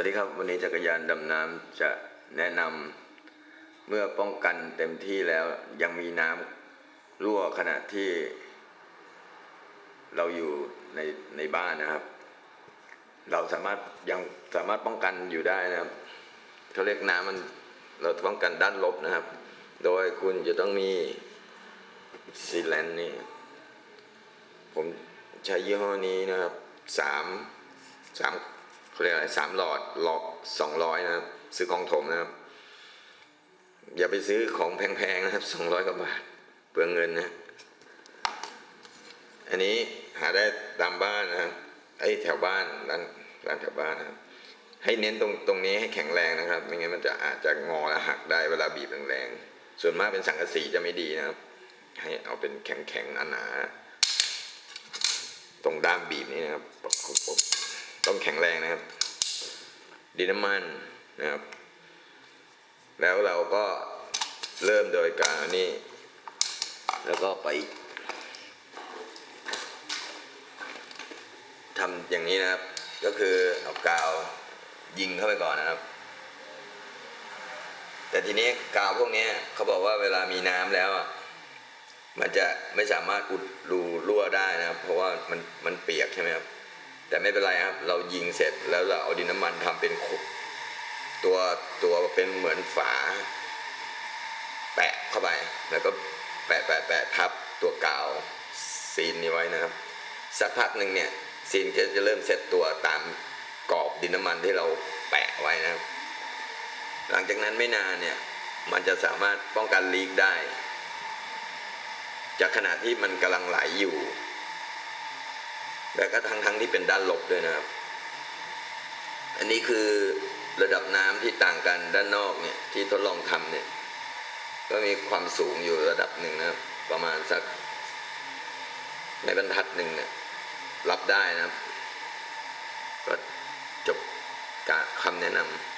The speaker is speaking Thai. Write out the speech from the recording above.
วัสดีครับ วันนี้จักรยานดำน้ำจะแนะนำเมื่อป้องกันเต็มที่แล้วยังมีน้ำรั่วขณะที่เราอยู่ในในบ้านนะครับ เราสามารถยังสามารถป้องกันอยู่ได้นะครับเขาเรียกน้ำมันเราป้องกันด้านลบนะครับ โดยคุณจะต้องมีซีแลนนี่ผมใช้ยี่ห้อนี้นะครับสามสาม เขาเรียกอะไรสามหลอดหลอดสองร้อยนะครับ ซื้อของถมนะครับ อย่าไปซื้อของแพงๆนะครับสองร้อยกว่าบาทเปลืองเงินนะ อันนี้หาได้ตามบ้านนะครับไอ้แถวบ้านร้านร้านแถวบ้านนะครับ ให้เน้นตรงตรงนี้ให้แข็งแรงนะครับ ไม่งั้นมันจะอาจจะงอและหักได้เวลาบีบแรงๆส่วนมากเป็นสังกะสีจะไม่ดีนะครับ ให้เอาเป็นแข็งๆหนาๆตรงด้ามบีบนี่นะครับประกบ ต้องแข็งแรงนะครับ ดินน้ำมันนะครับ แล้วเราก็เริ่มโดยการนี่ แล้วก็ไปทำอย่างนี้นะครับ ก็คือเอากาวยิงเข้าไปก่อนนะครับ แต่ทีนี้กาวพวกนี้เขาบอกว่าเวลามีน้ำแล้วอะมันจะไม่สามารถอุดรูรั่วได้นะครับ เพราะว่ามันมันเปียกใช่ไหมครับ แต่ไม่เป็นไรครับ เรายิงเสร็จแล้วเราเอาดินน้ำมันทำเป็นขุตัวตัวเป็นเหมือนฝา แปะเข้าไป แล้วก็แปะแปะแปะทับตัวกาวซีนนี้ไว้นะครับ สักพักหนึ่งเนี่ยซีนก็จะเริ่มเซตตัวตามกรอบดินน้ำมันที่เราแปะไว้นะครับ หลังจากนั้นไม่นานเนี่ยมันจะสามารถป้องกันลีกได้ จากขณะที่มันกำลังไหลอยู่ แต่ก็ทั้งทั้งที่เป็นด้านลบด้วยนะครับ อันนี้คือระดับน้ำที่ต่างกันด้านนอกเนี่ยที่ทดลองทำเนี่ย ก็มีความสูงอยู่ระดับหนึ่งนะครับประมาณสักในบรรทัดหนึ่งเนี่ย รับได้นะครับ ก็จบการคำแนะนำ